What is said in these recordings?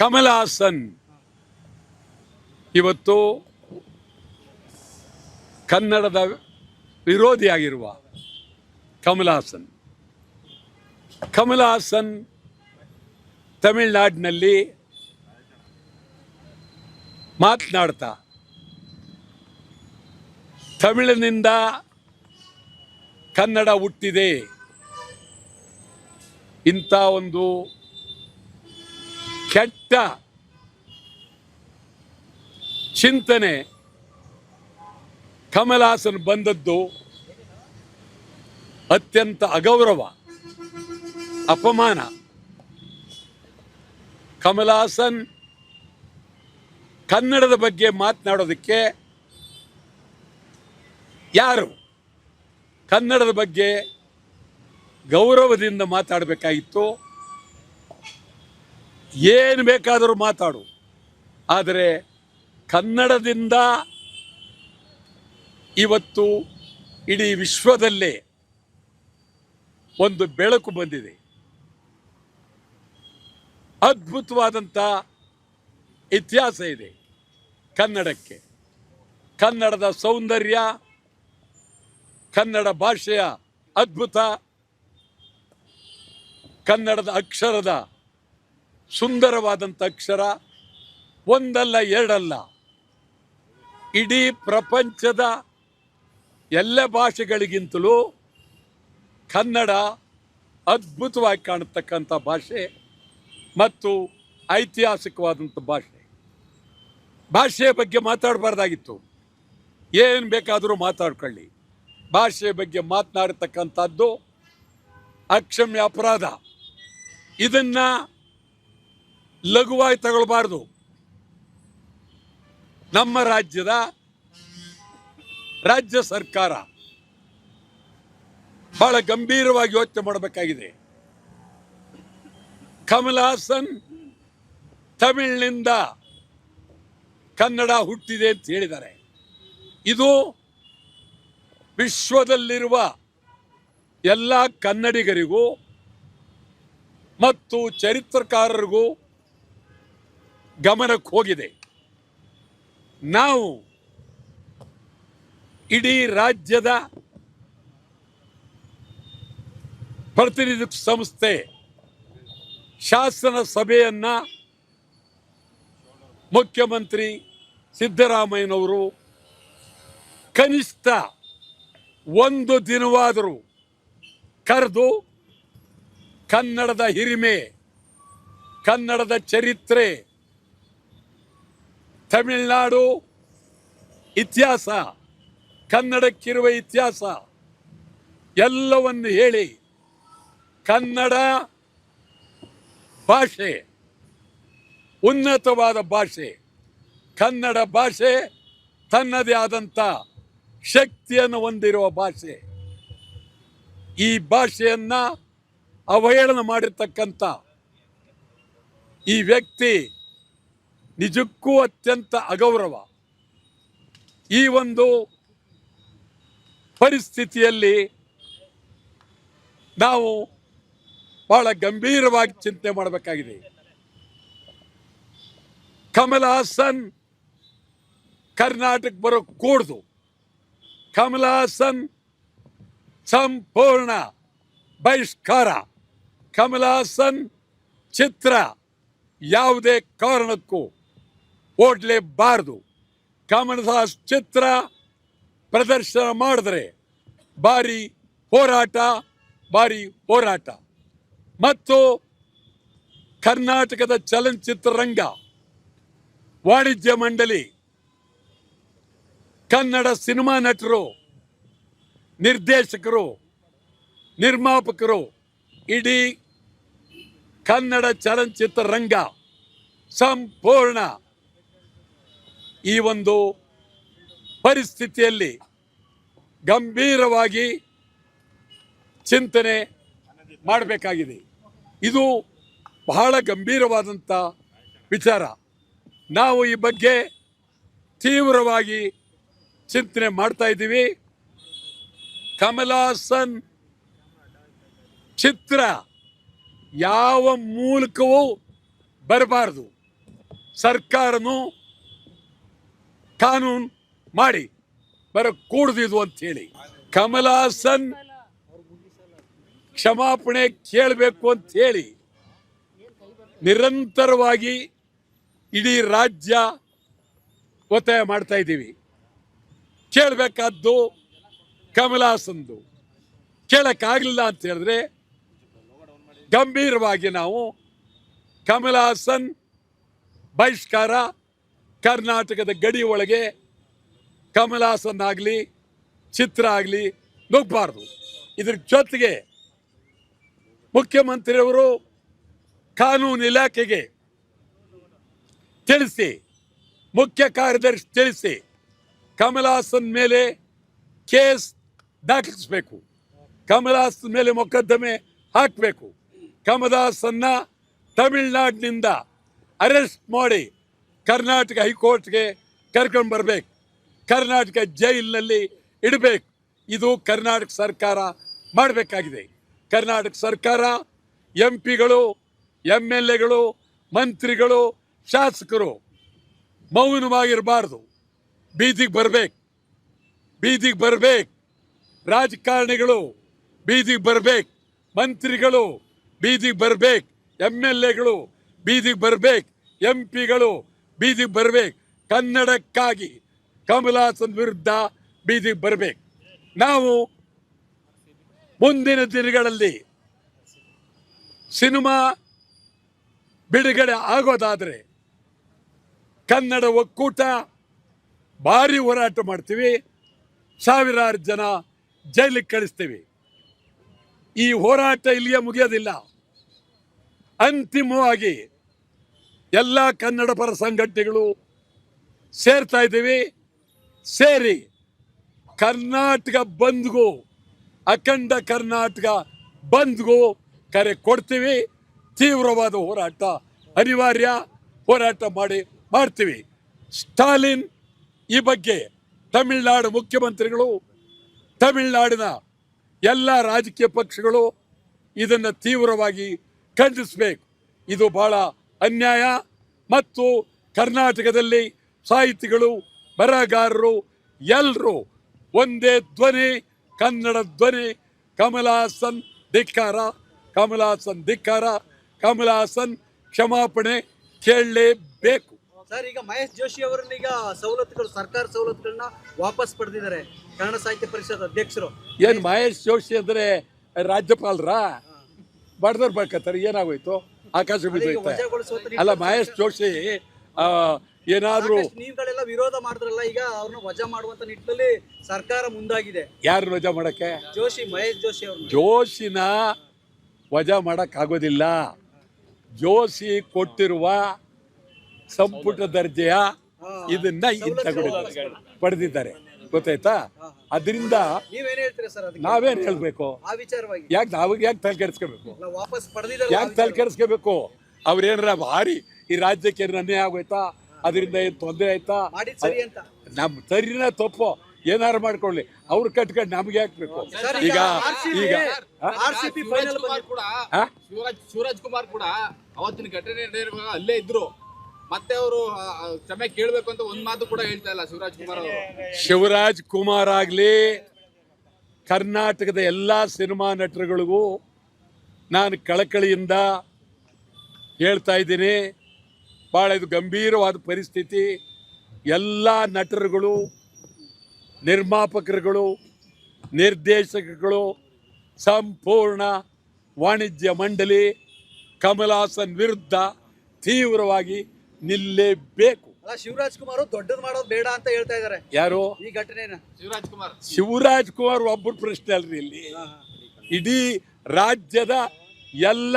ಕಮಲ್ ಹಾಸನ್ ಇವತ್ತು ಕನ್ನಡದ ವಿರೋಧಿಯಾಗಿರುವ ಕಮಲ್ ಹಾಸನ್ ಕಮಲ್ ಹಾಸನ್ ತಮಿಳುನಾಡಿನಲ್ಲಿ ಮಾತನಾಡ್ತಾ, ತಮಿಳಿನಿಂದ ಕನ್ನಡ ಹುಟ್ಟಿದೆ. ಇಂಥ ಒಂದು ಕೆಟ್ಟ ಚಿಂತನೆ ಕಮಲಾಸನ್ ಬಂದದ್ದು ಅತ್ಯಂತ ಅಗೌರವ, ಅಪಮಾನ. ಕಮಲಾಸನ್ ಕನ್ನಡದ ಬಗ್ಗೆ ಮಾತನಾಡೋದಕ್ಕೆ ಯಾರು? ಕನ್ನಡದ ಬಗ್ಗೆ ಗೌರವದಿಂದ ಮಾತಾಡಬೇಕಾಗಿತ್ತು. ಏನು ಬೇಕಾದರೂ ಮಾತಾಡು. ಆದರೆ ಕನ್ನಡದಿಂದ ಇವತ್ತು ಇಡೀ ವಿಶ್ವದಲ್ಲೇ ಒಂದು ಬೆಳಕು ಬಂದಿದೆ. ಅದ್ಭುತವಾದಂಥ ಇತಿಹಾಸ ಇದೆ ಕನ್ನಡಕ್ಕೆ. ಕನ್ನಡದ ಸೌಂದರ್ಯ, ಕನ್ನಡ ಭಾಷೆಯ ಅದ್ಭುತ, ಕನ್ನಡದ ಅಕ್ಷರದ ಸುಂದರವಾದಂಥ ಅಕ್ಷರ ಒಂದಲ್ಲ ಎರಡಲ್ಲ. ಇಡೀ ಪ್ರಪಂಚದ ಎಲ್ಲ ಭಾಷೆಗಳಿಗಿಂತಲೂ ಕನ್ನಡ ಅದ್ಭುತವಾಗಿ ಕಾಣತಕ್ಕಂಥ ಭಾಷೆ ಮತ್ತು ಐತಿಹಾಸಿಕವಾದಂಥ ಭಾಷೆ. ಭಾಷೆಯ ಬಗ್ಗೆ ಮಾತಾಡಬಾರ್ದಾಗಿತ್ತು. ಏನು ಬೇಕಾದರೂ ಮಾತಾಡ್ಕೊಳ್ಳಿ. ಭಾಷೆಯ ಬಗ್ಗೆ ಮಾತನಾಡತಕ್ಕಂಥದ್ದು ಅಕ್ಷಮ್ಯ ಅಪರಾಧ. ಇದನ್ನ ಲಘುವಾಗಿ ತಗೊಳ್ಬಾರ್ದು. ನಮ್ಮ ರಾಜ್ಯದ ರಾಜ್ಯ ಸರ್ಕಾರ ಬಹಳ ಗಂಭೀರವಾಗಿ ಯೋಚನೆ ಮಾಡಬೇಕಾಗಿದೆ. ಕಮಲ್ ಹಾಸನ್ ತಮಿಳಿನಿಂದ ಕನ್ನಡ ಹುಟ್ಟಿದೆ ಅಂತ ಹೇಳಿದ್ದಾರೆ. ಇದು ವಿಶ್ವದಲ್ಲಿರುವ ಎಲ್ಲ ಕನ್ನಡಿಗರಿಗೂ ಮತ್ತು ಚರಿತ್ರಕಾರರಿಗೂ ಗಮನಕ್ಕೆ ಹೋಗಿದೆ. ನಾವು ಇಡೀ ರಾಜ್ಯದ ಪ್ರತಿನಿಧಿ ಸಂಸ್ಥೆ ಶಾಸನ ಸಭೆಯನ್ನ ಮುಖ್ಯಮಂತ್ರಿ ಸಿದ್ದರಾಮಯ್ಯನವರು ಕನಿಷ್ಠ ಒಂದು ದಿನವಾದರೂ ಕರೆದು ಕನ್ನಡದ ಹಿರಿಮೆ, ಕನ್ನಡದ ಚರಿತ್ರೆ ತಮಿಳುನಾಡು ಇತಿಹಾಸ, ಕನ್ನಡಕ್ಕಿರುವ ಇತಿಹಾಸ ಎಲ್ಲವನ್ನು ಹೇಳಿ ಕನ್ನಡ ಭಾಷೆ, ಉನ್ನತವಾದ ಭಾಷೆ, ಕನ್ನಡ ಭಾಷೆ ತನ್ನದೇ ಆದಂಥ ಶಕ್ತಿಯನ್ನು ಹೊಂದಿರುವ ಭಾಷೆ. ಈ ಭಾಷೆಯನ್ನು ಅವಹೇಳನ ಮಾಡಿರ್ತಕ್ಕಂಥ ಈ ವ್ಯಕ್ತಿ ನಿಜಕ್ಕೂ ಅತ್ಯಂತ ಅಗೌರವ. ಈ ಒಂದು ಪರಿಸ್ಥಿತಿಯಲ್ಲಿ ನಾವು ಬಹಳ ಗಂಭೀರವಾಗಿ ಚಿಂತೆ ಮಾಡಬೇಕಾಗಿದೆ. ಕಮಲ್ ಹಾಸನ್ ಕರ್ನಾಟಕ ಬರೋ ಕೂಡ್ದು ಕಮಲ್ ಹಾಸನ್ ಸಂಪೂರ್ಣ ಬಹಿಷ್ಕಾರ. ಕಮಲ್ ಹಾಸನ್ ಚಿತ್ರ ಯಾವುದೇ ಕಾರಣಕ್ಕೂ ಓಡ್ಲೇಬಾರದು. ಕಮಲ್ ದಾಸ್ ಚಿತ್ರ ಪ್ರದರ್ಶನ ಮಾಡಿದ್ರೆ ಭಾರಿ ಹೋರಾಟ ಬಾರಿ ಹೋರಾಟ. ಮತ್ತು ಕರ್ನಾಟಕದ ಚಲನಚಿತ್ರರಂಗ, ವಾಣಿಜ್ಯ ಮಂಡಳಿ, ಕನ್ನಡ ಸಿನಿಮಾ ನಟರು, ನಿರ್ದೇಶಕರು, ನಿರ್ಮಾಪಕರು, ಇಡೀ ಕನ್ನಡ ಚಲನಚಿತ್ರರಂಗ ಸಂಪೂರ್ಣ ಈ ಒಂದು ಪರಿಸ್ಥಿತಿಯಲ್ಲಿ ಗಂಭೀರವಾಗಿ ಚಿಂತನೆ ಮಾಡಬೇಕಾಗಿದೆ. ಇದು ಬಹಳ ಗಂಭೀರವಾದಂಥ ವಿಚಾರ. ನಾವು ಈ ಬಗ್ಗೆ ತೀವ್ರವಾಗಿ ಚಿಂತನೆ ಮಾಡ್ತಾ ಇದ್ದೀವಿ. ಕಮಲ್ ಹಾಸನ್ ಚಿತ್ರ ಯಾವ ಮೂಲಕವೂ ಬರಬಾರದು. ಸರ್ಕಾರನು ಕಾನೂನು ಮಾಡಿ. ಬರ ಕೂಡ್ದಿದು ಅಂತ ಹೇಳಿ ಕಮಲ್ ಹಾಸನ್ ಕ್ಷಮಾಪಣೆ ಕೇಳಬೇಕು ಅಂತ ಹೇಳಿ ನಿರಂತರವಾಗಿ ಇಡೀ ರಾಜ್ಯ ಒತ್ತಾಯ ಮಾಡ್ತಾ ಇದ್ದೀವಿ. ಕೇಳಬೇಕಾದ್ದು ಕಮಲ್ ಹಾಸನ್ದು ಕೇಳಕ್ಕಾಗಲಿಲ್ಲ ಅಂತ ಹೇಳಿದ್ರೆ ಗಂಭೀರವಾಗಿ ನಾವು ಕಮಲಾಸನ್ ಬಹಿಷ್ಕಾರ ಕರ್ನಾಟಕದ ಗಡಿ ಒಳಗೆ ಕಮಲ್ ಹಾಸನ್ ಆಗಲಿ ಚಿತ್ರ ಆಗಲಿ ನುಗ್ಗಬಾರ್ದು. ಇದ್ರ ಜೊತೆಗೆ ಮುಖ್ಯಮಂತ್ರಿಯವರು ಕಾನೂನು ಇಲಾಖೆಗೆ ತಿಳಿಸಿ, ಮುಖ್ಯ ಕಾರ್ಯದರ್ಶಿ ತಿಳಿಸಿ ಕಮಲಾಸನ್ ಮೇಲೆ ಕೇಸ್ ದಾಖಲಿಸಬೇಕು. ಕಮಲಾಸನ್ ಮೇಲೆ ಮೊಕದ್ದಮೆ ಹಾಕಬೇಕು. ಕಮಲ್ ಹಾಸನ್ನ ತಮಿಳ್ನಾಡಿನಿಂದ ಅರೆಸ್ಟ್ ಮಾಡಿ ಕರ್ನಾಟಕ ಹೈಕೋರ್ಟ್ಗೆ ಕರ್ಕೊಂಡು ಬರ್ಬೇಕು. ಕರ್ನಾಟಕ ಜೈಲಿನಲ್ಲಿ ಇಡಬೇಕು. ಇದು ಕರ್ನಾಟಕ ಸರ್ಕಾರ ಮಾಡಬೇಕಾಗಿದೆ. ಕರ್ನಾಟಕ ಸರ್ಕಾರ ಎಂ ಪಿಗಳು ಎಂ ಎಲ್ ಎಗಳು, ಮಂತ್ರಿಗಳು, ಶಾಸಕರು ಮೌನವಾಗಿರಬಾರ್ದು. ಬೀದಿಗೆ ಬರ್ಬೇಕು. ಬೀದಿಗೆ ಬರ್ಬೇಕು. ರಾಜಕಾರಣಿಗಳು ಬೀದಿಗೆ ಬರ್ಬೇಕು. ಮಂತ್ರಿಗಳು ಬೀದಿಗೆ ಬರಬೇಕು. ಎಂ ಎಲ್ ಎಗಳು ಬೀದಿಗೆ ಬರ್ಬೇಕು. ಎಂ ಪಿಗಳು ಬೀದಿಗೆ ಬರ್ಬೇಕು. ಕನ್ನಡಕ್ಕಾಗಿ ಕಮಲಾಸನ್ ವಿರುದ್ಧ ಬೀದಿಗೆ ಬರ್ಬೇಕು. ನಾವು ಮುಂದಿನ ದಿನಗಳಲ್ಲಿ ಸಿನಿಮಾ ಬಿಡುಗಡೆ ಆಗೋದಾದರೆ ಕನ್ನಡ ಒಕ್ಕೂಟ ಭಾರಿ ಹೋರಾಟ ಮಾಡ್ತೀವಿ. ಸಾವಿರಾರು ಜನ ಜೈಲಿಗೆ ಕಳಿಸ್ತೀವಿ. ಈ ಹೋರಾಟ ಇಲ್ಲಿಯೇ ಮುಗಿಯೋದಿಲ್ಲ. ಅಂತಿಮವಾಗಿ ಎಲ್ಲ ಕನ್ನಡ ಪರ ಸಂಘಟನೆಗಳು ಸೇರ್ತಾ ಇದ್ದೀವಿ. ಸೇರಿ ಕರ್ನಾಟಕ ಬಂದ್ಗೂ, ಅಖಂಡ ಕರ್ನಾಟಕ ಬಂದ್ಗೂ ಕರೆ ಕೊಡ್ತೀವಿ. ತೀವ್ರವಾದ ಹೋರಾಟ, ಅನಿವಾರ್ಯ ಹೋರಾಟ ಮಾಡಿ ಮಾಡ್ತೀವಿ. ಸ್ಟಾಲಿನ್ ಈ ಬಗ್ಗೆ ತಮಿಳುನಾಡು ಮುಖ್ಯಮಂತ್ರಿಗಳು, ತಮಿಳುನಾಡಿನ ಎಲ್ಲ ರಾಜಕೀಯ ಪಕ್ಷಗಳು ಇದನ್ನು ತೀವ್ರವಾಗಿ ಖಂಡಿಸಬೇಕು. ಇದು ಬಹಳ ಅನ್ಯಾಯ ಮತ್ತು ಕರ್ನಾಟಕದಲ್ಲಿ ಸಾಹಿತಿಗಳು ಬರಹಗಾರರು ಎಲ್ಲರೂ ಒಂದೇ ಧ್ವನಿ ಕನ್ನಡ ಧ್ವನಿ ಕಮಲಾಸನ್ ಧಿಕ್ಕಾರ ಕಮಲಾಸನ್ ಧಿಕ್ಕಾರ ಕಮಲಾಸನ್ ಕ್ಷಮಾಪಣೆ ಕೇಳಲೇಬೇಕು. ಸರ್ ಈಗ ಮಹೇಶ್ ಜೋಶಿ ಅವರನ್ನ ಈಗ ಸವಲತ್ತುಗಳು ಸರ್ಕಾರ ಸವಲತ್ತುಗಳನ್ನ ವಾಪಸ್ ಪಡೆದಿದ್ದಾರೆ ಕನ್ನಡ ಸಾಹಿತ್ಯ ಪರಿಷತ್ ಅಧ್ಯಕ್ಷರು. ಏನು ಮಹೇಶ್ ಜೋಶಿ ಅಂದರೆ ರಾಜ್ಯಪಾಲರ? ಬಡದರ್ ಬರ್ಕತ್ತಾರೆ ಏನಾಗೋಯ್ತು? ಆಕಾಶ ಅದೀಗ ಅಲ್ಲ ಮಹೇಶ್ ಜೋಶಿ ಏನಾದ್ರೂ ನೀವುಗಳೆಲ್ಲ ವಿರೋಧ ಮಾಡಿದ್ರಲ್ಲ ಈಗ ಅವ್ರನ್ನ ವಜಾ ಮಾಡುವಂತ ನಿಟ್ಟಿನಲ್ಲಿ ಸರ್ಕಾರ ಮುಂದಾಗಿದೆ. ಯಾರು ವಜಾ ಮಾಡಕ್ಕೆ? ಜೋಶಿ ಮಹೇಶ್ ಜೋಶಿ ಅವರು ಜೋಶಿನ ವಜಾ ಮಾಡಕ್ ಆಗೋದಿಲ್ಲ ಜೋಶಿ ಕೊಟ್ಟಿರುವ ಸಂಪುಟ ದರ್ಜೆಯ ಇದನ್ನ ಇಂತ ಪಡೆದಿದ್ದಾರೆ. ಗೊತ್ತಾಯ್ತಾ? ಅದರಿಂದ ನೀವೇನ್ ಹೇಳ್ತೀರಾ ಸರ್ ಅದಕ್ಕೆ? ನಾವೇನ್ ಹೇಳ್ಬೇಕು? ಆ ವಿಚಾರವಾಗಿ. ಯಾಕೆ ನಾವಾಗ ಯಾಕೆ ತಲೆ ಕೆಡಿಸ್ಕೋಬೇಕು ನಾವು ವಾಪಸ್ ಪಡೆದಿದ್ದಾರೆ ಯಾಕೆ ತಲೆ ಕೆಡಿಸ್ಕೋಬೇಕು ಅವ್ರೇನಾರ ಭಾರಿ ಈ ರಾಜ್ಯಕ್ಕೆ ಏನಾರ ಅನ್ಯಾಯ ಆಗೋಯ್ತಾ? ಅದರಿಂದ ಏನು ತೊಂದರೆ ಆಯ್ತಾ? ಮಾಡಿದ್ ಸರಿ ಅಂತ. ನಮ್ ಸರಿನ ತಪ್ಪು. ಏನಾರು ಮಾಡ್ಕೊಳ್ಳಿ. ಅವ್ರು ಕಟ್ಕೊಂಡು ನಮ್ಗೆ ಹಾಕ್ಬೇಕು ಸರ್ ಈಗ ಈಗ ಫೈನಲ್ ಕೂಡ ಹಾ? ಶಿವರಾಜ್ ಶಿವರಾಜ್ ಕುಮಾರ್ ಕೂಡ ಅವತ್ತಿನ ಘಟನೆ ನಡೆಯುವಾಗ ಅಲ್ಲೇ ಇದ್ರು. ಮತ್ತೆ ಅವರು ಕ್ಷಮೆ ಕೇಳಬೇಕು ಅಂತ ಒಂದ್ ಮಾತು ಕೂಡ ಹೇಳ್ತಾ ಇಲ್ಲ ಶಿವರಾಜ್ ಕುಮಾರ್ ಅವರು. ಶಿವರಾಜ್ ಕುಮಾರ್ ಆಗ್ಲಿ, ಕರ್ನಾಟಕದ ಎಲ್ಲ ಸಿನಿಮಾ ನಟರುಗಳಿಗೂ ನಾನು ಕಳಕಳಿಯಿಂದ ಹೇಳ್ತಾ ಇದ್ದೀನಿ ಭಾಳ ಇದು ಗಂಭೀರವಾದ ಪರಿಸ್ಥಿತಿ. ಎಲ್ಲ ನಟರುಗಳು, ನಿರ್ಮಾಪಕರುಗಳು ನಿರ್ದೇಶಕಗಳು ಸಂಪೂರ್ಣ ವಾಣಿಜ್ಯ ಮಂಡಳಿ, ಕಮಲಾಸನ್ ವಿರುದ್ಧ ತೀವ್ರವಾಗಿ ನಿಲ್ಲೇಬೇಕು. ಶಿವರಾಜ್ ಕುಮಾರ್ ದೊಡ್ಡದ್ ಮಾಡೋದು ಬೇಡ ಅಂತ ಹೇಳ್ತಾ ಇದ್ದಾರೆ ಯಾರು? ಈ ಘಟನೆ ಶಿವರಾಜ್ ಕುಮಾರ್. ಶಿವರಾಜ್ ಕುಮಾರ್ ಒಬ್ಬರು ಪ್ರಶ್ನೆ ಅಲ್ರಿ ಇಲ್ಲಿ. ಇಡೀ ರಾಜ್ಯದ ಎಲ್ಲ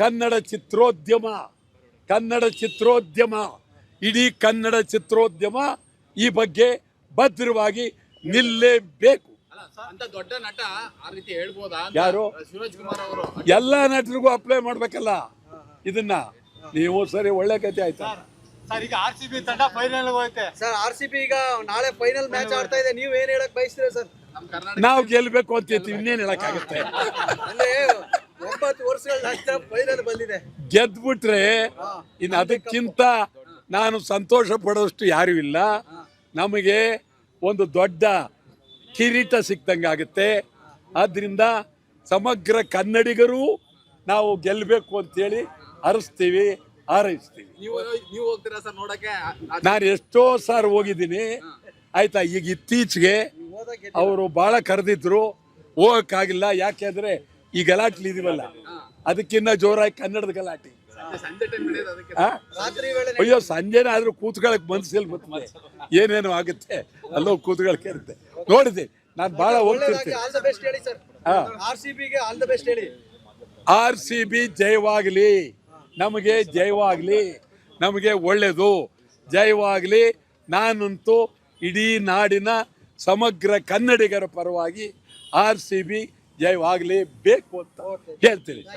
ಕನ್ನಡ ಚಿತ್ರೋದ್ಯಮ ಕನ್ನಡ ಚಿತ್ರೋದ್ಯಮ ಇಡೀ ಕನ್ನಡ ಚಿತ್ರೋದ್ಯಮ ಈ ಬಗ್ಗೆ ಭದ್ರವಾಗಿ ನಿಲ್ಲೇಬೇಕು. ದೊಡ್ಡ ನಟ ಆ ರೀತಿ ಹೇಳ್ಬೋದಾ ಯಾರು? ಶಿವರಾಜ್ ಕುಮಾರ್ ಅವರು. ಎಲ್ಲ ನಟರಿಗೂ ಅಪ್ಲೈ ಮಾಡ್ಬೇಕಲ್ಲ? ಇದನ್ನ? ನೀವು ಸರಿ ಒಳ್ಳೆ ಕತೆ ಆಯ್ತಾ? ಸರ್ ಈಗ ಆರ್ ಸಿ ಬಿ ತಂಡ ಫೈನಲ್ ಹೋಯ್ತೆ. ಸರ್ ಆರ್ ಸಿ ಪಿ ಈಗ ನಾಳೆ ಫೈನಲ್ ಮ್ಯಾಚ್ ಆಡ್ತಾ ಇದೆ. ನೀವು ಏನ್ ಹೇಳಕ್ ಬಯಸ್ತೀರಾ ಸರ್? ನಮ್ ಕರ್ನಾಟಕ ನಾವು ಗೆಲ್ಬೇಕು ಅಂತ ಇನ್ನೇನು ಹೇಳಕ್ಕಾಗತ್ತೆ? ಅಂದ್ರೆ ಒಂಬತ್ತು ವರ್ಷಗಳ ನಂತರ ಫೈನಲ್ ಬಂದಿದೆ. ಗೆದ್ಬಿಟ್ರೆ ಇನ್ನು ಅದಕ್ಕಿಂತ ನಾನು ಸಂತೋಷ ಪಡೋಷ್ಟು ಯಾರೂ ಇಲ್ಲ. ನಮಗೆ ಒಂದು ದೊಡ್ಡ ಕಿರೀಟ ಸಿಕ್ದಂಗೆ ಆಗುತ್ತೆ. ಆದ್ದರಿಂದ ಸಮಗ್ರ ಕನ್ನಡಿಗರು ನಾವು ಗೆಲ್ಲಬೇಕು ಅಂತೇಳಿ ಹರಿಸ್ತೀವಿ ಹಾರೈಸ್ತೀವಿ. ನೀವು ನೀವು ಹೋಗ್ತೀರಾ ಸರ್ ನೋಡಕ್ಕೆ? ಆ- ಆ- ನಾನು ಎಷ್ಟೋ ಸಾರ್ ಹೋಗಿದ್ದೀನಿ. ಆಯ್ತಾ ಈಗ ಇತ್ತೀಚೆಗೆ ಅವರು ಬಹಳ ಕರೆದಿದ್ರು ಹೋಗಕ್ಕಾಗಿಲ್ಲ. ಯಾಕೆಂದ್ರೆ ಈ ಗಲಾಟೆ ಇದೀವಲ್ಲ. ಅದಕ್ಕಿನ್ನ ಜೋರಾಗಿ ಕನ್ನಡದ ಗಲಾಟೆ. ಸಂಜೆ- ಸಂಜೆ ಟೈಮ್ ನಡೆಯೋದು ಅದಕ್ಕೆ. ರಾತ್ರಿ ವೇಳೆ ಅಯ್ಯೋ ಸಂಜೆನೇ ಆದ್ರೂ ಕೂತ್ಕೊಳಕ್ ಮನ್ಸಿಲ್ ಮತ್ತೆ. ಏನೇನು ಆಗುತ್ತೆ. ಅಲ್ಲೋ ಕೂತ್ಕೊಳಕ್ ಇರುತ್ತೆ. ನೋಡಿದೆ ನಾನು ಬಹಳ ಹೋಗ್ತಿರ್ತೀನಿ. ಆಲ್ ದ ಬೆಸ್ಟ್ ಹೇಳಿ ಸರ್. ಹಾ. ಆರ್ ಸಿ ಬಿಗೆ ಆಲ್ ದ ಬೆಸ್ಟ್ ಹೇಳಿ. ಆರ್ ಸಿ ಬಿ ಜಯವಾಗಲಿ. ನಮಗೆ ಜಯವಾಗಲಿ ನಮಗೆ ಒಳ್ಳೆಯದು ಜಯವಾಗಲಿ ನಾನಂತೂ ಇಡೀ ನಾಡಿನ ಸಮಗ್ರ ಕನ್ನಡಿಗರ ಪರವಾಗಿ ಆರ್ ಸಿ ಬಿ ಜಯವಾಗಲಿ ಬೇಕು ಅಂತ ಹೇಳ್ತೀನಿ.